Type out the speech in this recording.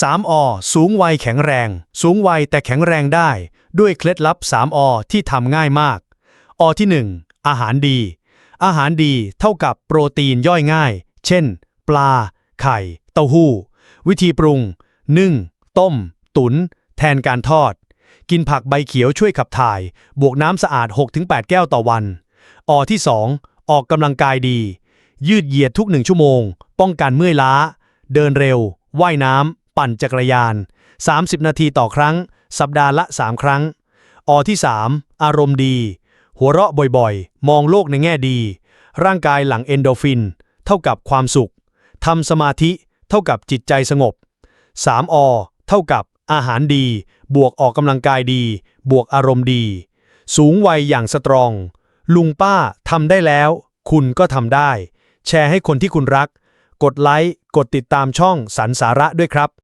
3อสูงวัยแข็งแรง สูงวัยแต่แข็งแรงได้ ด้วยเคล็ดลับ3อที่ทำง่ายมากอที่ 1 อาหารดี อาหารดีเท่ากับโปรตีนย่อยง่าย เช่น ปลา ไข่ เต้าหู้ วิธีปรุง นึ่ง ต้ม ตุน แทนการทอด กินผักใบเขียวช่วยขับถ่าย บวกน้ำสะอาด 6-8 แก้วต่อวันอที่ 2 ออกกำลังกายดี ยืดเหยียดทุกหนึ่งชั่วโมง ป้องกันเมื่อยล้า เดินเร็ว ว่ายน้ำ ปั่นจักรยาน 30 นาทีต่อครั้ง สัปดาห์ละ 3 ครั้ง อที่ 3 อารมณ์ดี หัวเราะบ่อยๆ มองโลกในแง่ดี ร่างกายหลั่งเอนโดรฟิน เท่ากับความสุขทำสมาธิเท่ากับจิตใจสงบ 3 อ เท่ากับอาหารดี บวกออกกำลังกายดี บวกอารมณ์ดี สูงวัยอย่างสตรอง ลุงป้าทำได้แล้ว คุณก็ทำได้ แชร์ให้คนที่คุณรัก กดไลค์ กดติดตามช่องสรรสาระด้วยครับ